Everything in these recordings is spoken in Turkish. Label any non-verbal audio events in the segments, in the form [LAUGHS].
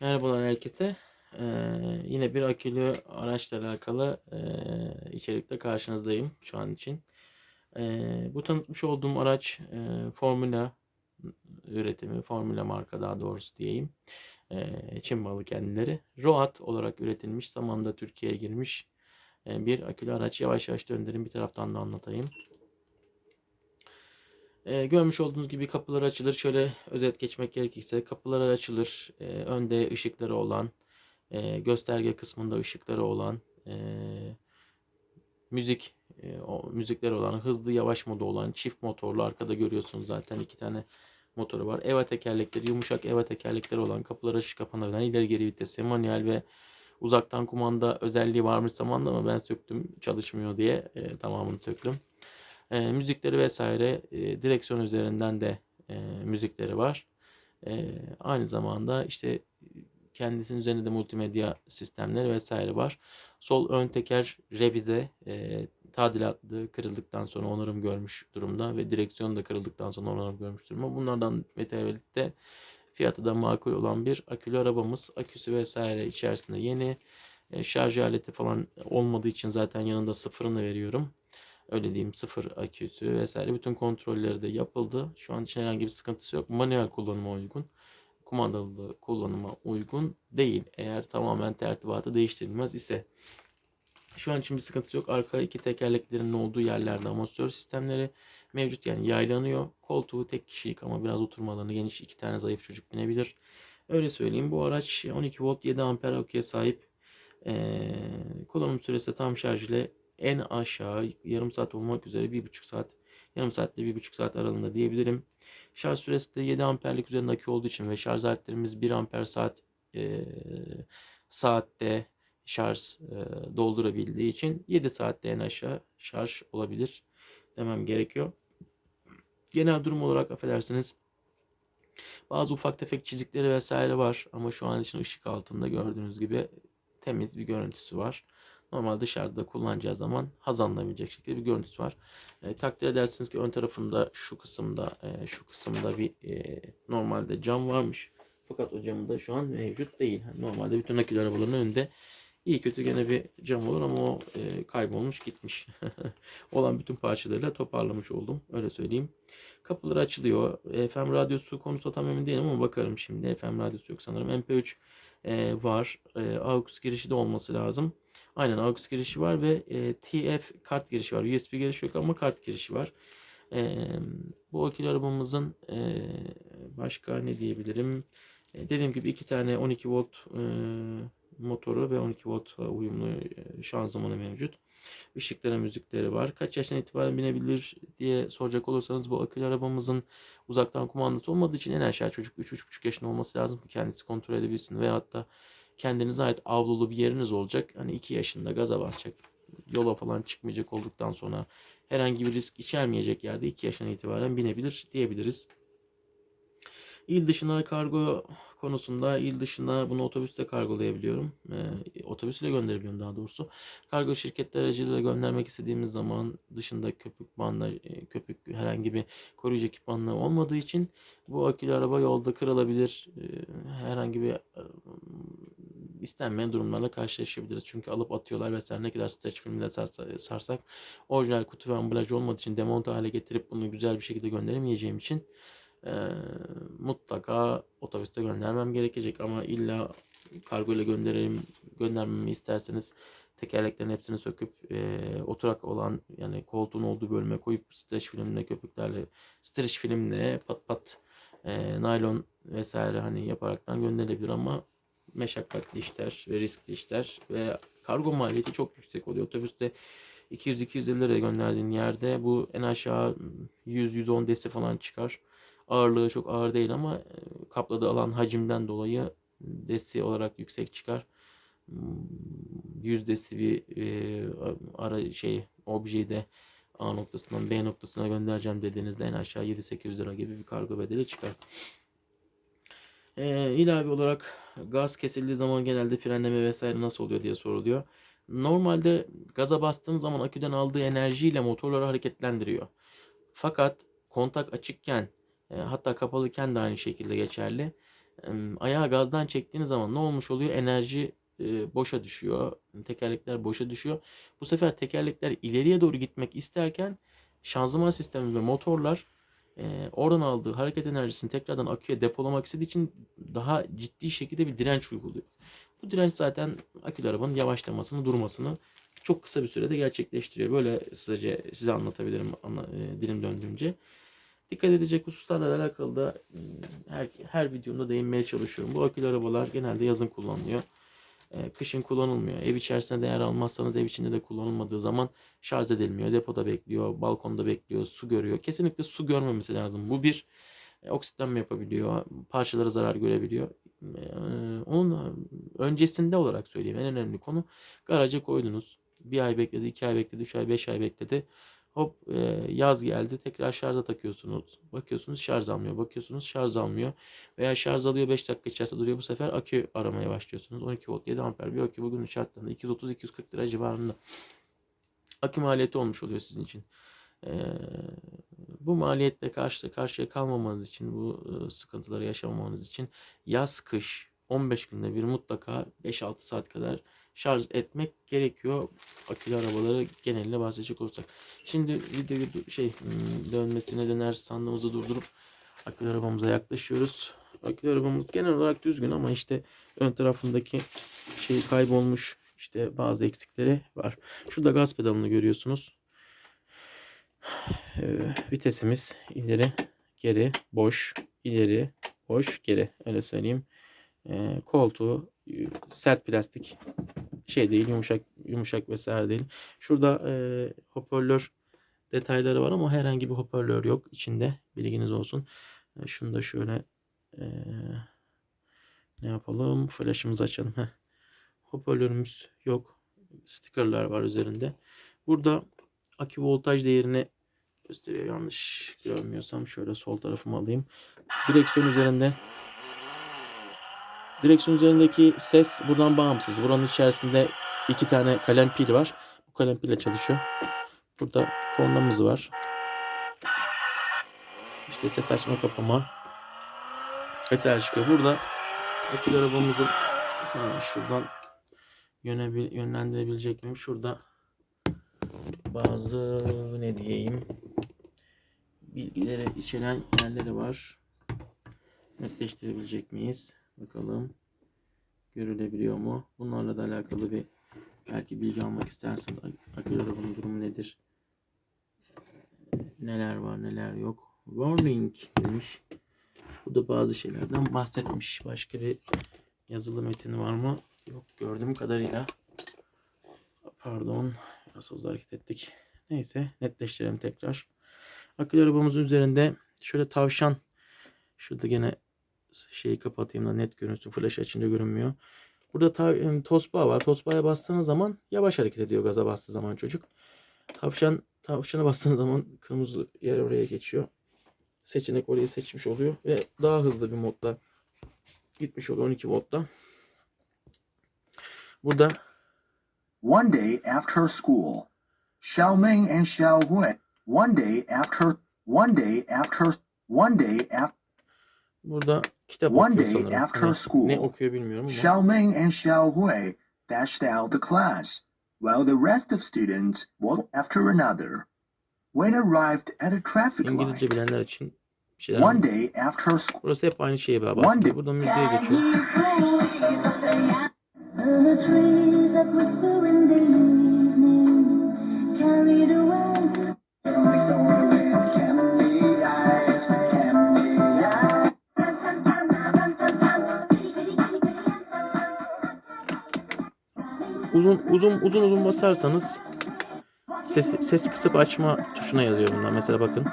Merhabalar herkese. Ee, yine bir akülü araçla alakalı e, içerikle karşınızdayım şu an için. Ee, bu tanıtmış olduğum araç e, Formula üretimi, Formula marka daha doğrusu diyeyim. Ee, Çin malı kendileri. Roat olarak üretilmiş, zamanda Türkiye'ye girmiş e, bir akülü araç. Yavaş yavaş döndürün bir taraftan da anlatayım. Ee, görmüş olduğunuz gibi kapılar açılır. Şöyle özet geçmek gerekirse kapılar açılır. Ee, önde ışıkları olan, e, gösterge kısmında ışıkları olan, e, müzik e, o müzikleri olan, hızlı yavaş modu olan, çift motorlu arkada görüyorsunuz zaten iki tane motoru var. EVA tekerlekleri, yumuşak EVA tekerlekleri olan kapılar açık kapanabilen ileri geri vitesi, manuel ve uzaktan kumanda özelliği varmış zamanda ama ben söktüm çalışmıyor diye e, tamamını söktüm. E, müzikleri vesaire e, direksiyon üzerinden de e, müzikleri var. E, aynı zamanda işte kendisinin üzerinde de multimedya sistemleri vesaire var. Sol ön teker revize e, tadilatlı kırıldıktan sonra onarım görmüş durumda ve direksiyon da kırıldıktan sonra onarım görmüş durumda. Bunlardan mütevellitte fiyatı da makul olan bir akülü arabamız. Aküsü vesaire içerisinde yeni. E, şarj aleti falan olmadığı için zaten yanında sıfırını veriyorum öyle diyeyim sıfır aküsü vesaire bütün kontrolleri de yapıldı. Şu an için herhangi bir sıkıntısı yok. Manuel kullanıma uygun. Kumandalı kullanıma uygun değil. Eğer tamamen tertibatı değiştirilmez ise. Şu an için bir sıkıntısı yok. Arka iki tekerleklerin olduğu yerlerde amortisör sistemleri mevcut. Yani yaylanıyor. Koltuğu tek kişilik ama biraz oturma alanı geniş. iki tane zayıf çocuk binebilir. Öyle söyleyeyim. Bu araç 12 volt 7 amper aküye sahip. Ee, kullanım süresi tam şarj ile en aşağı yarım saat olmak üzere bir buçuk saat yarım saatle bir buçuk saat aralığında diyebilirim. Şarj süresi de 7 amperlik üzerinde akü olduğu için ve şarj aletlerimiz 1 amper saat e, saatte şarj e, doldurabildiği için 7 saatte en aşağı şarj olabilir demem gerekiyor. Genel durum olarak affedersiniz bazı ufak tefek çizikleri vesaire var ama şu an için ışık altında gördüğünüz gibi temiz bir görüntüsü var normal dışarıda kullanacağı zaman haz alınabilecek şekilde bir görüntüsü var. E, takdir edersiniz ki ön tarafında şu kısımda e, şu kısımda bir e, normalde cam varmış. Fakat o camı da şu an mevcut değil. Normalde bütün akülü arabaların önünde iyi kötü gene bir cam olur ama o e, kaybolmuş gitmiş. [LAUGHS] Olan bütün parçalarıyla toparlamış oldum. Öyle söyleyeyim. Kapıları açılıyor. FM radyosu konusu tam emin değilim ama bakarım şimdi. FM radyosu yok sanırım. MP3 e, var. E, AUX girişi de olması lazım. Aynen AUX girişi var ve e, TF kart girişi var. USB girişi yok ama kart girişi var. E, bu akülü arabamızın e, başka ne diyebilirim? E, dediğim gibi iki tane 12 volt e, motoru ve 12 volt uyumlu e, şanzımanı mevcut. Işıkları, müzikleri var. Kaç yaştan itibaren binebilir diye soracak olursanız bu akülü arabamızın uzaktan kumandası olmadığı için en aşağı çocuk 3-3,5 yaşında olması lazım ki kendisi kontrol edebilsin. Ve hatta kendinize ait avlulu bir yeriniz olacak. Hani 2 yaşında gaza basacak. Yola falan çıkmayacak olduktan sonra herhangi bir risk içermeyecek yerde 2 yaşından itibaren binebilir diyebiliriz. İl dışına kargo konusunda il dışına bunu otobüste kargolayabiliyorum. E, otobüsle gönderebiliyorum daha doğrusu. Kargo şirketleri aracılığıyla göndermek istediğimiz zaman dışında köpük banda, e, köpük herhangi bir koruyucu ekipmanlı olmadığı için bu akülü araba yolda kırılabilir. E, herhangi bir e, istenmeyen durumlarla karşılaşabiliriz. Çünkü alıp atıyorlar vesaire ne kadar stretch filmde sarsak orijinal kutu ve ambalaj olmadığı için demonte hale getirip bunu güzel bir şekilde gönderemeyeceğim için e, mutlaka otobüste göndermem gerekecek ama illa kargo ile gönderelim göndermemi isterseniz tekerleklerin hepsini söküp e, oturak olan yani koltuğun olduğu bölüme koyup streç filmle köpüklerle streç filmle pat pat e, naylon vesaire hani yaparaktan gönderilebilir ama meşakkatli işler ve riskli işler ve kargo maliyeti çok yüksek oluyor. Otobüste 200-250 liraya gönderdiğin yerde bu en aşağı 100-110 desi falan çıkar. Ağırlığı çok ağır değil ama kapladığı alan hacimden dolayı desi olarak yüksek çıkar. 100 desi bir e, ara şey objeyi de A noktasından B noktasına göndereceğim dediğinizde en aşağı 7-800 lira gibi bir kargo bedeli çıkar. E, ilave olarak gaz kesildiği zaman genelde frenleme vesaire nasıl oluyor diye soruluyor. Normalde gaza bastığın zaman aküden aldığı enerjiyle motorları hareketlendiriyor. Fakat kontak açıkken e, hatta kapalıken de aynı şekilde geçerli. Em, Ayağı gazdan çektiğiniz zaman ne olmuş oluyor? Enerji e, boşa düşüyor. Tekerlekler boşa düşüyor. Bu sefer tekerlekler ileriye doğru gitmek isterken şanzıman sistemi ve motorlar e, oradan aldığı hareket enerjisini tekrardan aküye depolamak istediği için daha ciddi şekilde bir direnç uyguluyor. Bu direnç zaten akülü arabanın yavaşlamasını, durmasını çok kısa bir sürede gerçekleştiriyor. Böyle size, size anlatabilirim anla, e, dilim döndüğünce. Dikkat edecek hususlarla alakalı da her, her videomda değinmeye çalışıyorum. Bu akülü arabalar genelde yazın kullanılıyor. E, kışın kullanılmıyor. Ev içerisinde değer almazsanız ev içinde de kullanılmadığı zaman şarj edilmiyor. Depoda bekliyor, balkonda bekliyor, su görüyor. Kesinlikle su görmemesi lazım. Bu bir e, oksitlenme yapabiliyor, parçalara zarar görebiliyor. E, onun öncesinde olarak söyleyeyim en önemli konu garaja koydunuz. Bir ay bekledi, iki ay bekledi, üç ay, beş ay bekledi. Hop e, yaz geldi tekrar şarja takıyorsunuz. Bakıyorsunuz şarj almıyor. Bakıyorsunuz şarj almıyor. Veya şarj alıyor 5 dakika içerisinde duruyor. Bu sefer akü aramaya başlıyorsunuz. 12 volt 7 amper bir akü bugünün şartlarında 230-240 lira civarında. Akü maliyeti olmuş oluyor sizin için. E, bu maliyetle karşı karşıya kalmamanız için bu e, sıkıntıları yaşamamanız için yaz kış 15 günde bir mutlaka 5-6 saat kadar şarj etmek gerekiyor. Akülü arabaları geneline bahsedecek olursak. Şimdi videoyu şey hmm, dönmesine döner sandığımızı durdurup akülü arabamıza yaklaşıyoruz. Akülü arabamız genel olarak düzgün ama işte ön tarafındaki şey kaybolmuş. işte bazı eksikleri var. Şurada gaz pedalını görüyorsunuz. Ee, vitesimiz ileri geri boş ileri boş geri öyle söyleyeyim. Ee, koltuğu e, sert plastik şey değil yumuşak yumuşak vesaire değil. Şurada e, hoparlör detayları var ama herhangi bir hoparlör yok içinde bilginiz olsun. E, şunu da şöyle e, ne yapalım flash'ımızı açalım. Heh. Hoparlörümüz yok. Stickerlar var üzerinde. Burada akü voltaj değerini gösteriyor. Yanlış görmüyorsam şöyle sol tarafımı alayım. Direksiyon üzerinde Direksiyon üzerindeki ses buradan bağımsız. Buranın içerisinde iki tane kalem pil var. Bu kalem pille çalışıyor. Burada kornamız var. İşte ses açma kapama. Vesaire çıkıyor. Burada akülü arabamızın şuradan yönebil, yönlendirebilecek miyim? Şurada bazı ne diyeyim bilgileri içeren yerleri var. Netleştirebilecek miyiz? Bakalım görülebiliyor mu? Bunlarla da alakalı bir belki bilgi almak isterseniz ak- akülü arabanın durumu nedir? Neler var neler yok. Warning demiş. Bu da bazı şeylerden bahsetmiş. Başka bir yazılı metin var mı? Yok gördüğüm kadarıyla. Pardon. Biraz hızlı hareket ettik. Neyse netleştirelim tekrar. Akülü arabamızın üzerinde şöyle tavşan. Şurada gene şeyi kapatayım da net görünsün. Flash açınca görünmüyor. Burada ta, tosbağa var. Tosbağa bastığınız zaman yavaş hareket ediyor gaza bastığı zaman çocuk. Tavşan tavşana bastığınız zaman kırmızı yer oraya geçiyor. Seçenek orayı seçmiş oluyor ve daha hızlı bir modda gitmiş oluyor 12 voltta. Burada One day after school, Xiao Ming and Xiao Hui. One day after, one day after, one day after, burada kitap One okuyor day sanırım. after Ne- school, Ne okuyor bilmiyorum ama. Xiao Ming and Xiao Hui dashed out the class, while the rest of students one after another. When arrived at a traffic İngilizce light, bilenler için bir şeyler one day after school, Burası hep aynı şeye One bahsediyor. day- Burada müziğe geçiyor. The trees that whisper in the evening, carried away. Uzun uzun uzun uzun basarsanız sesi ses kısıp açma tuşuna yazıyor bunlar. Mesela bakın.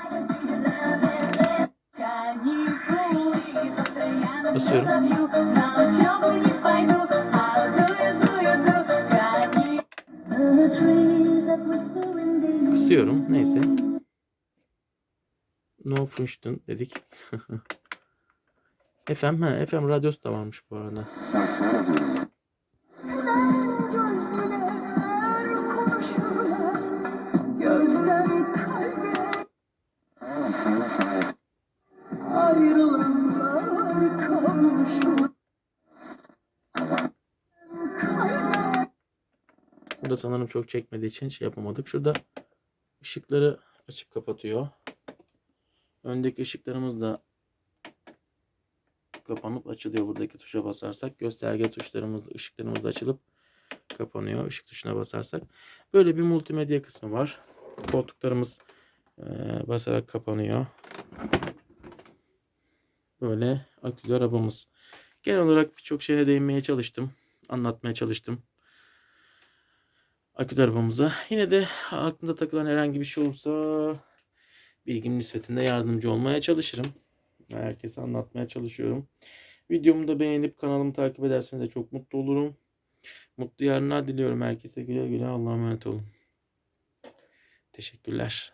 Basıyorum. Kısıyorum. Neyse. No function dedik. [LAUGHS] FM ha FM radyosu da varmış bu arada. Burada sanırım çok çekmediği için şey yapamadık. Şurada ışıkları açıp kapatıyor. Öndeki ışıklarımız da kapanıp açılıyor. Buradaki tuşa basarsak gösterge tuşlarımız, ışıklarımız açılıp kapanıyor. Işık tuşuna basarsak. Böyle bir multimedya kısmı var. Koltuklarımız basarak kapanıyor. Böyle akülü arabamız. Genel olarak birçok şeye değinmeye çalıştım. Anlatmaya çalıştım. Akülü arabamıza. Yine de aklınıza takılan herhangi bir şey olursa bilgim nispetinde yardımcı olmaya çalışırım. Herkese anlatmaya çalışıyorum. Videomu da beğenip kanalımı takip ederseniz de çok mutlu olurum. Mutlu yarınlar diliyorum herkese. Güle güle Allah'a emanet olun. Teşekkürler.